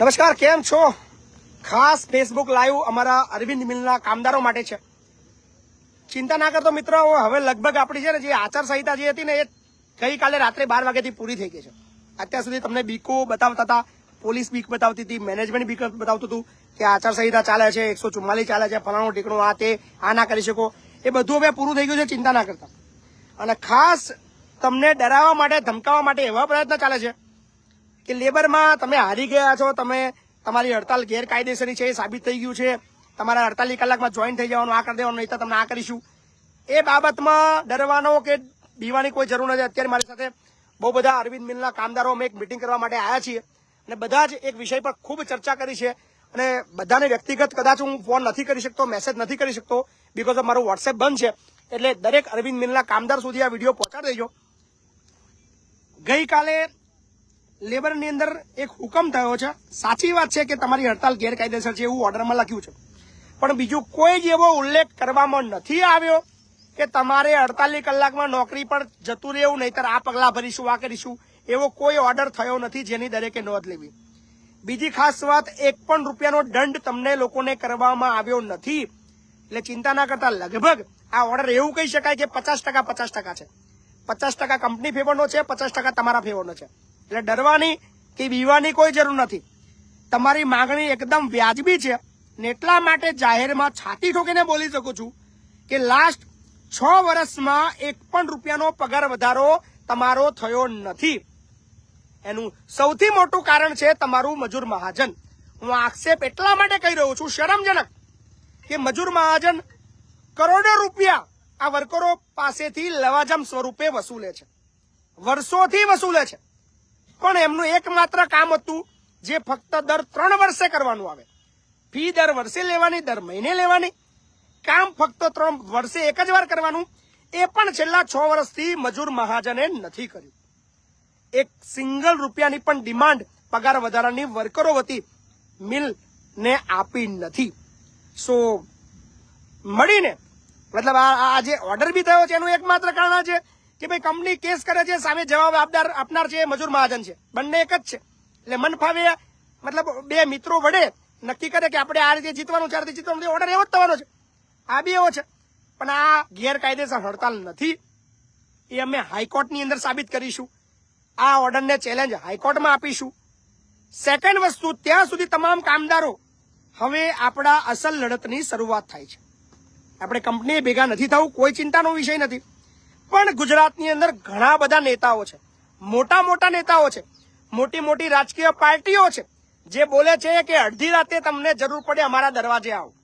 નમસ્કાર, કેમ છો? ખાસ ફેસબુક લાઈવ અમારા અરવિંદ મિલના કામદારો માટે છે. ચિંતા ના કરતો મિત્રો હવે લગભગ આપણી છે ને જે આચારસંહિતા જે હતી ને એ ગઈકાલે રાત્રે બાર વાગ્યાથી પૂરી થઈ ગઈ છે. અત્યાર સુધી તમને બીકો બતાવતા હતા, પોલીસ બીક બતાવતી હતી, મેનેજમેન્ટ બીક બતાવતું હતું કે આચારસંહિતા ચાલે છે, એકસો ચુમ્માલીસ ચાલે છે, ફલાણું ટીકણું આ તે, આ ના કરી શકો. એ બધું હવે પૂરું થઈ ગયું છે, ચિંતા ના કરતા. અને ખાસ તમને ડરાવવા માટે, ધમકાવવા માટે એવા પ્રયત્ન ચાલે છે કે લેબરમાં તમે હારી ગયા છો, તમે તમારી હડતાલ ગેરકાયદેસરની છે એ સાબિત થઈ ગયું છે. તમારા અડતાલીસ કલાકમાં જોઈન થઈ જવાનું, આ કરી દેવાનું, નહીં તો તમને આ કરીશું. એ બાબતમાં ડરવાનો કે બીવાની કોઈ જરૂર નથી. અત્યારે મારી સાથે બહુ બધા અરવિંદ મિલના કામદારો અમે એક મિટિંગ કરવા માટે આવ્યા છીએ. અને બધા જ એક વિષય પર ખૂબ ચર્ચા કરી છે. અને બધાને વ્યક્તિગત કદાચ હું ફોન નથી કરી શકતો મેસેજ નથી કરી શકતો બિકોઝ મારું વોટ્સએપ બંધ છે. એટલે દરેક અરવિંદ મિલના કામદાર સુધી આ વીડિયો પહોંચાડી દેજો. ગઈકાલે લેબરની અંદર એક હુકમ થયો છે. સાચી વાત છે કે તમારી હડતાલ ગેરકાયદેસર છે એવું ઓર્ડરમાં લખ્યું છે. પણ બીજું કોઈ જ એવો ઉલ્લેખ કરવામાં નથી આવ્યો કે તમારે અડતાલીસ કલાકમાં નોકરી પર જતું રહેવું, નહીતર આ પગલાં ભરીશું, આ કરીશું, એવો કોઈ ઓર્ડર થયો નથી જેની દરેકે નોંધ લેવી. બીજી ખાસ વાત, એક પણ રૂપિયાનો દંડ તમને લોકોને કરવામાં આવ્યો નથી. એટલે ચિંતા ના કરતા, લગભગ આ ઓર્ડર એવું કહી શકાય કે પચાસ ટકા પચાસ ટકા છે. પચાસ ટકા કંપની ફેવરનો છે, પચાસ ટકા તમારા ફેવરનો છે. એટલે ડરવાની કે બીવાની કોઈ જરૂર નથી. તમારી માંગણી એકદમ વ્યાજબી છે ને એટલા માટે જાહેરમાં છાતી ઠોકીને બોલી શકું છું કે લાસ્ટ છ વર્ષમાં એક પણ રૂપિયાનો પગાર વધારો તમારો થયો નથી. એનું સૌથી મોટું કારણ છે તમારું મજૂર મહાજન. હું આક્ષેપ એટલા માટે કહી રહ્યો છું, શરમજનક, કે મજૂર મહાજન કરોડો રૂપિયા આ વર્કરો પાસેથી લવાજમ સ્વરૂપે વસૂલે છે. વર્ષોથી વસૂલે છે. પણ એમનું એકમાત્ર કામ હતું જે ફક્ત દર ત્રણ વર્ષે કરવાનું આવે. ફી દર વર્ષે લેવાની, દર મહિને લેવાની. કામ ફક્ત ત્રણ વર્ષે એક જ વાર કરવાનું. એ પણ છેલ્લા છ વર્ષથી મજૂર મહાજને નથી કર્યું. એક સિંગલ રૂપિયાની પણ ડિમાન્ડ પગાર વધારાની વર્કરો વતી મિલ ને આપી નથી. સો, મળીને, મતલબ આ આ જે ઓર્ડર બી થયો છે, એનું એકમાત્ર કારણ છે કે ભાઈ કંપની કેસ કરે છે, સામે જવાબ આપનાર આપનાર છે મજૂર મહાજન છે. બંને એક જ છે. એટલે મન ફાવે, મતલબ બે મિત્રો વડે નક્કી કરે કે આપણે આ રીતે જીતવાનું છે, આ રીતે જીતવાનું ઓર્ડર એવો જ થવાનો છે. આ બી એવો છે. પણ આ ગેરકાયદેસર હડતાલ નથી. એ અમે હાઈકોર્ટની અંદર સાબિત કરીશું. આ ઓર્ડરને ચેલેન્જ હાઈકોર્ટમાં આપીશું. સેકન્ડ વસ્તુ, ત્યાં સુધી તમામ કામદારો હવે આપણા અસલ લડતની શરૂઆત થાય છે. આપણે કંપનીએ ભેગા નથી થવું, કોઈ ચિંતાનો વિષય નથી. પણ ગુજરાતની અંદર ઘણા બધા નેતાઓ છે. મોટા મોટા નેતાઓ છે. મોટી મોટી રાજકીય પાર્ટીઓ છે. જે બોલે છે કે અડધી રાતે તમને જરૂર પડે અમારા દરવાજે આવો.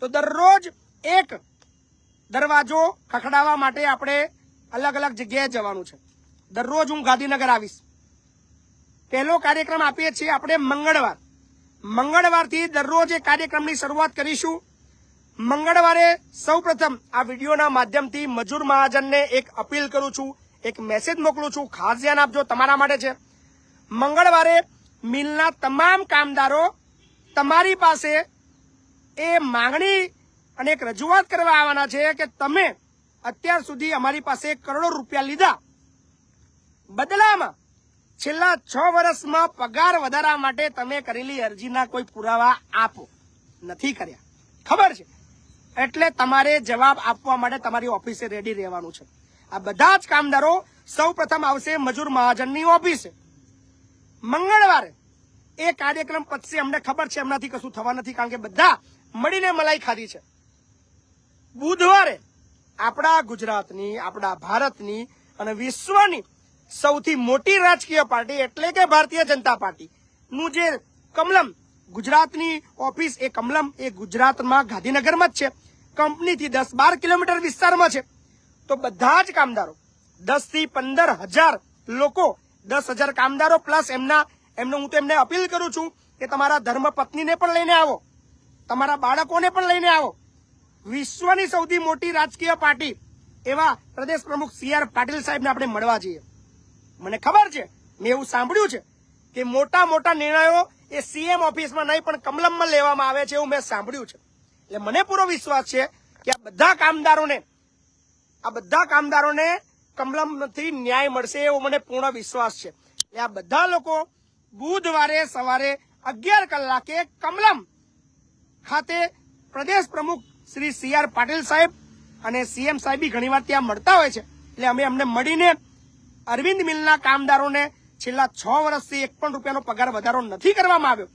તો દરરોજ એક દરવાજો ખખડાવવા માટે આપણે અલગ અલગ જગ્યાએ જવાનું છે. દરરોજ હું ગાંધીનગર આવીશ. પહેલો કાર્યક્રમ આપીએ છીએ આપણે મંગળવાર. મંગળવારથી દરરોજ એ કાર્યક્રમની શરૂઆત કરીશું. મંગળવારે સૌપ્રથમ આ વિડીયોના માધ્યમથી મજૂર મહાજનને એક અપીલ કરું છું, એક મેસેજ મોકલું છું, ખાસ ધ્યાન આપજો તમારા માટે છે. મંગળવારે મિલના તમામ કામદારો તમારી પાસે એ માંગણી અને એક રજૂઆત કરવા આવવાના છે કે તમે અત્યાર સુધી અમારી પાસે કરોડો રૂપિયા લીધા. બદલામાં છેલ્લા છ વર્ષમાં પગાર વધારા માટે તમે કરેલી અરજીના કોઈ પુરાવા આપો. નથી કર્યા. ખબર છે? એટલે તમારે જવાબ આપવા માટે તમારી ઓફિસે રેડી રહેવાનું છે. આ બધા જ કામદારો સૌ આવશે મજૂર મહાજનની ઓફિસે મંગળવારે એ કાર્યક્રમ પતશે અમને ખબર છે, એમનાથી કશું થવા નથી, કારણ કે બધા મળીને મલાઈ ખાધી છે. બુધવારે આપણા ગુજરાતની, આપણા ભારતની અને વિશ્વની સૌથી મોટી રાજકીય પાર્ટી એટલે કે ભારતીય જનતા પાર્ટી નું જે કમલમ ગુજરાતની ઓફિસ એ કમલમ એ ગુજરાતમાં ગાંધીનગરમાં જ છે. કંપનીથી દસ બાર કિલોમીટર વિસ્તારમાં છે. તો બધા જ કામદારો દસથી પંદર હજાર લોકો, દસ હજાર કામદારો પ્લસ એમના, એમને હું તો એમને અપીલ કરું છું કે તમારા ધર્મ પત્નીને પણ લઈને આવો, તમારા બાળકોને પણ લઈને આવો. વિશ્વની સૌથી મોટી રાજકીય પાર્ટી એવા પ્રદેશ પ્રમુખ સી આર પાટીલ સાહેબને આપણે મળવા જઈએ. મને ખબર છે, મેં એવું સાંભળ્યું છે કે મોટા મોટા નિર્ણયો એ સીએમ ઓફિસમાં નહીં પણ કમલમમાં લેવામાં આવે છે એવું મેં સાંભળ્યું છે. એટલે મને પૂરો વિશ્વાસ છે કે આ બધા કામદારોને, આ બધા કામદારોને કમલમથી ન્યાય મળશે એવો મને પૂર્ણ વિશ્વાસ છે. એટલે આ બધા લોકો બુધવારે સવારે અગિયાર કલાકે કમલમ ખાતે પ્રદેશ પ્રમુખ શ્રી સી આર પાટીલ સાહેબ અને સીએમ સાહેબ ઘણીવાર ત્યાં મળતા હોય છે. એટલે અમે અમને મળીને અરવિંદ મિલના કામદારોને છેલ્લા છ વર્ષથી એક પણ રૂપિયાનો પગાર વધારો નથી કરવામાં આવ્યો.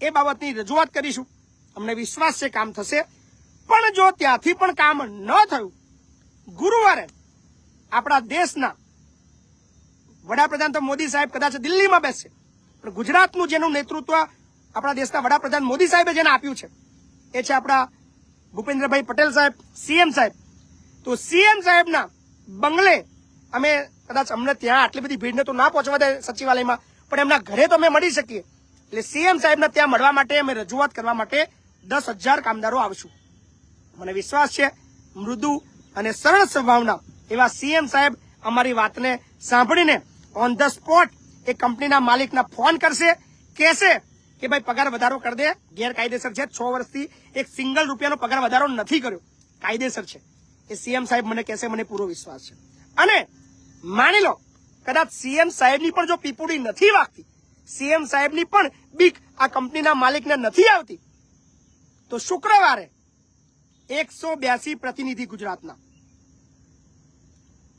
એ બાબતની રજૂઆત કરીશું. અમને વિશ્વાસ છે કામ થશે. પણ જો ત્યાંથી પણ કામ ન થયું, ગુરુવારે આપણા દેશના વડાપ્રધાન તો મોદી સાહેબ કદાચ દિલ્હીમાં બેસશે પણ ગુજરાતનું જેનું નેતૃત્વ આપણા દેશના વડાપ્રધાન મોદી સાહેબે જેને આપ્યું છે, એ છે આપણા ભૂપેન્દ્રભાઈ પટેલ સાહેબ, સીએમ સાહેબ. તો સીએમ સાહેબના બંગલે અમે કદાચ અમને ત્યાં આટલી બધી ભીડને તો ના પહોંચવા દે સચિવાલયમાં, પણ એમના ઘરે તો અમે મળી શકીએ. એટલે સીએમ સાહેબને ત્યાં મળવા માટે, અમે રજૂઆત કરવા માટે દસ હજાર કામદારો આવશું. મને વિશ્વાસ છે, મૃદુ અને સરળ સ્વભાવના એવા સીએમ સાહેબ અમારી વાતને સાંભળીને ઓન ધ સ્પોટ એ કંપનીના માલિકના ફોન કરશે, કહેશે કે ભાઈ પગાર વધારો કરી દે. ગેરકાયદેસર છે, છ વર્ષથી એક સિંગલ રૂપિયાનો પગાર વધારો નથી કર્યો. કાયદેસર છે. એ સીએમ સાહેબ મને કહેશે, મને પૂરો વિશ્વાસ છે. અને માની લો, કદાચ સીએમ સાહેબની પણ જો પીપુડી નથી વાગતી, સીએમ સાહેબની પણ બીક આ કંપનીના માલિકને નથી આવતી તો શુક્રવારે એકસો બ્યાસી પ્રતિનિધિ ગુજરાતના.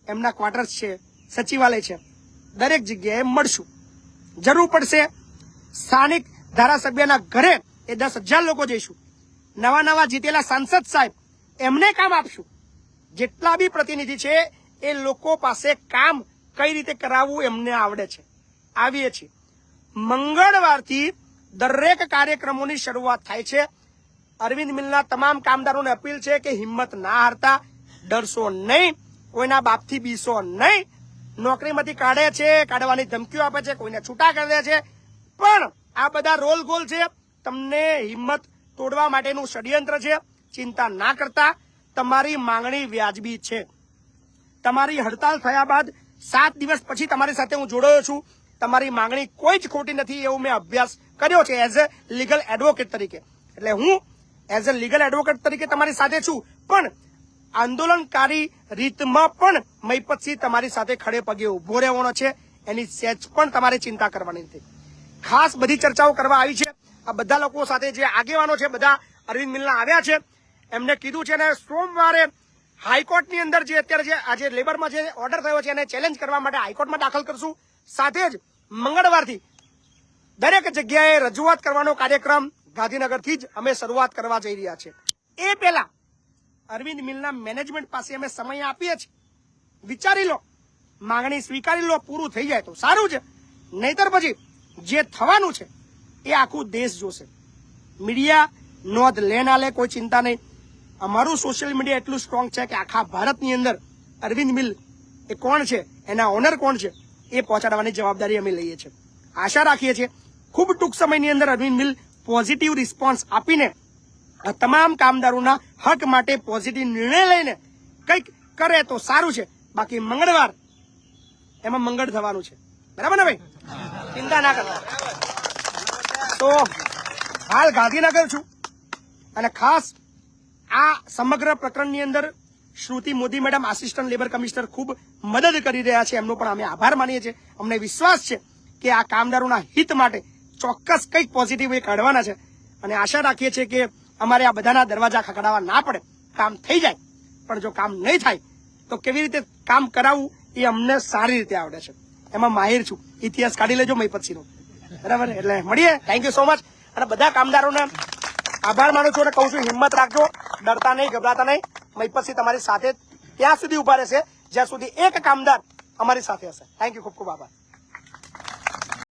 એમના ક્વાર્ટર્સ છે, સચિવાલય છે. દરેક જગ્યાએ મળશું. જરૂર પડશે સ્થાનિક ધારાસભ્યના ઘરે એ દસ હજાર લોકો જઈશું. નવા નવા જીતેલા સાંસદ સાહેબ એમને કામ આપશું. જેટલા બી પ્રતિનિધિ છે, એ લોકો પાસે કામ કઈ રીતે કરાવવું એમને આવડે છે. આવીએ છીએ. મંગળવારથી દરેક કાર્યક્રમોની શરૂઆત થાય છે. અરવિંદ મિલના તમામ કામદારોને અપીલ છે કે હિંમત ના હારતા, ડરશો નહીં, કોઈના બાપથી બીસો નહીં, નોકરીમાંથી કાઢે છે, કાઢવાની ધમકીઓ આપે છે, કોઈને છૂટા કરી દે છે. પણ આ બધા રોલ ગોલ છે. તમને હિંમત તોડવા માટેનું ષડયંત્ર છે. ચિંતા ના કરતા. તમારી માંગણી વ્યાજબી છે. તમારી હડતાલ થયા બાદ સાત દિવસ પછી તમારી સાથે હું જોડાયો છું. તમારી માંગણી કોઈ જ ખોટી નથી. એવું મેં અભ્યાસ કર્યો છે એઝ અ લીગલ એડવોકેટ તરીકે. એટલે હું એઝ અ લીગલ એડવોકેટ તરીકે તમારી સાથે છું. પણ આંદોલનકારી રીતમાં પણ મૈપતસિંહ તમારી સાથે ખડે પગે ઊભો રહેવાનો છે. એની સેજ પણ તમારે ચિંતા કરવાની નથી. ખાસ બધી ચર્ચાઓ કરવા આવી છે. આ બધા લોકો સાથે જે આગેવાનો છે, બધા અરવિંદ મિલના આવ્યા છે. એમને કીધું છે ને સોમવારે હાઈકોર્ટની અંદર જે અત્યારે જે આજે લેબરમાં જે ઓર્ડર થયો છે એને ચેલેન્જ કરવા માટે હાઈકોર્ટમાં દાખલ કરશું. સાથે જ મંગળવારથી દરેક જગ્યાએ રજૂઆત કરવાનો કાર્યક્રમ ગાંધીનગરથી જ અમે શરૂઆત કરવા જઈ રહ્યા છીએ. એ પહેલા અરવિંદ મિલના મેનેજમેન્ટ પાસે અમે સમય આપીએ છીએ. વિચારી લો, માંગણી સ્વીકારી લો, પૂરું થઈ જાય તો સારું છે. નહીતર પછી જે થવાનું છે, એ આખું દેશ જોશે. મીડિયા નોંધ લે ના લે, કોઈ ચિંતા નહીં. અમારું સોશિયલ મીડિયા એટલું સ્ટ્રોંગ છે કે આખા ભારતની અંદર અરવિંદ મિલ એ કોણ છે, એના ઓનર કોણ છે, એ પહોંચાડવાની જવાબદારી અમે લઈએ છીએ. આશા રાખીએ છીએ, ખૂબ ટૂંક સમયની અંદર અરવિંદ મિલ પોઝિટિવ રિસ્પોન્સ આપીને તમામ કામદારોના હક માટે પોઝિટિવ નિર્ણય લઈને કંઈક કરે તો સારું છે. બાકી મંગળવાર એમાં મંગળ થવાનું છે. બરાબર ને ભાઈ? ચિંતા ના કરતા. તો હાલ ગાંધીનગર છું. અને ખાસ આ સમગ્ર પ્રકરણની અંદર Shruti Modi madam, assistant labour commissioner ખૂબ મદદ કરી રહ્યા છે. એમનો પણ અમે આભાર માનીએ છીએ. અમને વિશ્વાસ છે કે આ કામદારોના હિત માટે ચોક્કસ કંઈક પોઝિટિવ એ કાઢવાના છે. અને આશા રાખીએ છીએ કે અમારે આ બધાના દરવાજા ખખડાવવા ના પડે. કામ થઈ જાય. પણ જો કામ નહીં થાય, તો કેવી રીતે કામ કરાવવું એ અમને સારી રીતે આવડે છે. એમાં માહિર છું. ઇતિહાસ કાઢી લેજો મહીપતસિંહનો. બરાબર? એટલે મળીએ. થેન્ક યુ સો મચ અને બધા કામદારોને આભાર માનું છું અને કહું છું, હિંમત રાખજો. ડરતા નહીં, ગભરાતા નહીં. મહીપતસિંહ તમારી સાથે ત્યાં સુધી ઊભા રહેશે. જ્યાં સુધી એક કામદાર અમારી સાથે હશે. થેન્ક યુ ખૂબ ખૂબ આભાર.